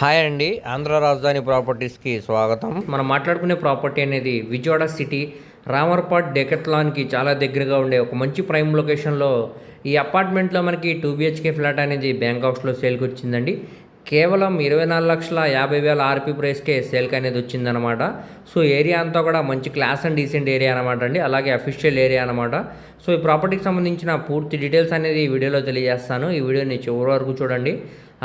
Hi అండి ఆంధ్ర రాజధాని ప్రాపర్టీస్కి స్వాగతం. మనం మాట్లాడుకునే ప్రాపర్టీ అనేది విజయవాడ సిటీ రామర్పాట్ డెకట్లాన్కి చాలా దగ్గరగా ఉండే ఒక మంచి ప్రైమ్ లొకేషన్లో ఈ అపార్ట్మెంట్లో మనకి టూ బిహెచ్కే ఫ్లాట్ అనేది బ్యాంక్ హౌస్లో సేల్కి వచ్చిందండి. కేవలం ఇరవై నాలుగు లక్షల యాభై వేల ఆర్పీ ప్రైస్కే సేల్కి అనేది వచ్చిందనమాట సో ఏరియా అంతా కూడా మంచి క్లాస్ అండ్ డీసెంట్ ఏరియా అనమాట అండి అలాగే అఫీషియల్ ఏరియా అనమాట సో ఈ ప్రాపర్టీకి సంబంధించిన పూర్తి డీటెయిల్స్ అనేది ఈ వీడియోలో తెలియజేస్తాను. ఈ వీడియోని చివరి వరకు చూడండి.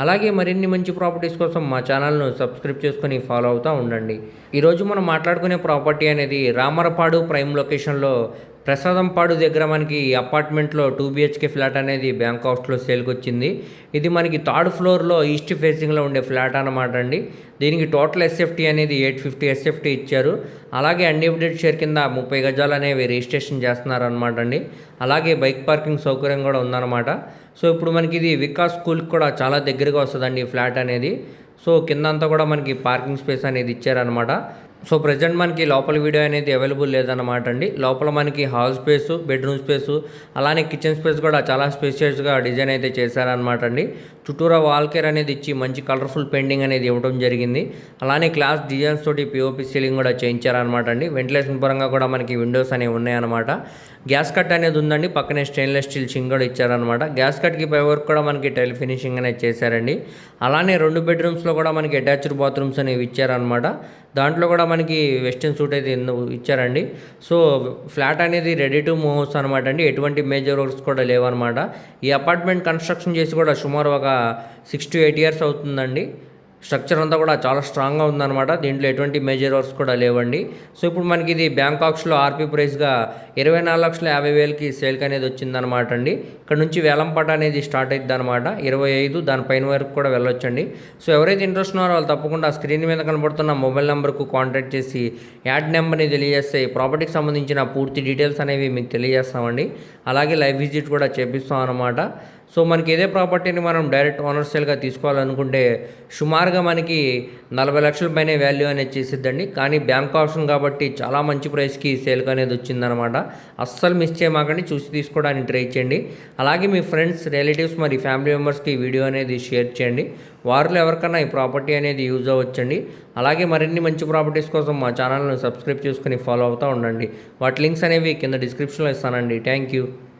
అలాగే మరిన్ని మంచి ప్రాపర్టీస్ కోసం మా ఛానల్ను సబ్స్క్రైబ్ చేసుకొని ఫాలో అవుతూ ఉండండి. ఈరోజు మనం మాట్లాడుకునే ప్రాపర్టీ అనేది రామరపాడు ప్రైమ్ లొకేషన్లో ప్రసాదంపాడు దగ్గర మనకి అపార్ట్మెంట్లో టూ బిహెచ్కే ఫ్లాట్ అనేది బ్యాంక్ హౌస్లో సేల్కి వచ్చింది ఇది మనకి థర్డ్ ఫ్లోర్లో ఈస్ట్ ఫేసింగ్లో ఉండే ఫ్లాట్ అనమాట అండి. దీనికి టోటల్ ఎస్ఎఫ్టీ అనేది ఎయిట్ ఫిఫ్టీ ఎస్ఎఫ్టీ ఇచ్చారు. అలాగే అన్లిమిటెడ్ షేర్ కింద ముప్పై గజాలు అనేవి రిజిస్ట్రేషన్ చేస్తున్నారు అనమాట అండి. అలాగే బైక్ పార్కింగ్ సౌకర్యం కూడా ఉందన్నమాట. సో ఇప్పుడు మనకి ఇది వికాస్ స్కూల్కి కూడా చాలా దగ్గరగా వస్తుందండి ఈ ఫ్లాట్ అనేది. సో కింద అంతా కూడా మనకి పార్కింగ్ స్పేస్ అనేది ఇచ్చారనమాట సో ప్రజెంట్ మనకి లోపల వీడియో అనేది అవైలబుల్ లేదన్నమాట అండి. లోపల మనకి హాల్ స్పేస్ బెడ్రూమ్ స్పేస్ అలానే కిచెన్ స్పేస్ కూడా చాలా స్పేషియస్గా డిజైన్ అయితే చేశారనమాట అండి. చుట్టూరా వాల్ కేర్ అనేది ఇచ్చి మంచి కలర్ఫుల్ పెయింటింగ్ అనేది ఇవ్వడం జరిగింది. అలానే క్లాస్ డిజైన్స్ తోటి పిఓపి సీలింగ్ కూడా చేయించారనమాట అండి. వెంటిలేషన్ పరంగా కూడా మనకి విండోస్ అనేవి ఉన్నాయన్నమాట. గ్యాస్ కట్ అనేది ఉందండి. పక్కనే స్టెయిన్లెస్ స్టీల్ చింగ్ కూడా ఇచ్చారనమాట గ్యాస్ కట్కి పై వరకు కూడా మనకి టైల్ ఫినిషింగ్ అనేది చేశారండి. అలానే రెండు బెడ్రూమ్స్లో కూడా మనకి అటాచ్డ్ బాత్రూమ్స్ అనేవి ఇచ్చారనమాట దాంట్లో కూడా మనకి వెస్టర్న్ సూట్ అయితే ఇచ్చారండి. సో ఫ్లాట్ అనేది రెడీ టు మూవ్ అనమాట అండి. ఎటువంటి మేజర్ వర్క్స్ కూడా లేవన్నమాట. ఈ అపార్ట్మెంట్ కన్స్ట్రక్షన్ చేసి కూడా సుమారు ఒక సిక్స్ టు ఎయిట్ ఇయర్స్ అవుతుందండి. స్ట్రక్చర్ అంతా కూడా చాలా స్ట్రాంగ్గా ఉందన్నమాట. దీంట్లో ఎటువంటి మేజర్ వర్క్స్ కూడా లేవండి. సో ఇప్పుడు మనకి ఇది బ్యాంకాక్స్లో ఆర్పీ ప్రైస్గా ఇరవై నాలుగు లక్షల యాభై వేలకి సేల్కి అనేది వచ్చిందనమాట అండి. ఇక్కడ నుంచి వేలంపాట అనేది స్టార్ట్ అవుతుంది అనమాట ఇరవై ఐదు దానిపైన వరకు కూడా వెళ్ళొచ్చండి. సో ఎవరైతే ఇంట్రెస్ట్ ఉన్నారో వాళ్ళు తప్పకుండా స్క్రీన్ మీద కనబడుతున్న మొబైల్ నెంబర్కు కాంటాక్ట్ చేసి యాడ్ నెంబర్ని తెలియజేస్తే ప్రాపర్టీకి సంబంధించిన పూర్తి డీటెయిల్స్ అనేవి మీకు తెలియజేస్తామండి. అలాగే లైవ్ విజిట్ కూడా చేపిస్తాం అనమాట సో మనకి ఏదే ప్రాపర్టీని మనం డైరెక్ట్ ఓనర్ సేల్గా తీసుకోవాలనుకుంటే సుమారుగా మనకి నలభై లక్షల పైన వాల్యూ అనేది చేసిద్దండి. కానీ బ్యాంక్ ఆప్షన్ కాబట్టి చాలా మంచి ప్రైస్కి సేల్ అనేది వచ్చిందనమాట. అస్సలు మిస్ చేయమాకండి. చూసి తీసుకోవడానికి ట్రై చేయండి. అలాగే మీ ఫ్రెండ్స్ రిలేటివ్స్ మరి ఫ్యామిలీ మెంబర్స్కి వీడియో అనేది షేర్ చేయండి. వారిలో ఎవరికైనా ఈ ప్రాపర్టీ అనేది యూజ్ అవ్వచ్చండి. అలాగే మరిన్ని మంచి ప్రాపర్టీస్ కోసం మా ఛానల్ను సబ్స్క్రైబ్ చేసుకుని ఫాలో అవుతూ ఉండండి. వాటి లింక్స్ అనేవి కింద డిస్క్రిప్షన్లో ఇస్తానండి. Thank you.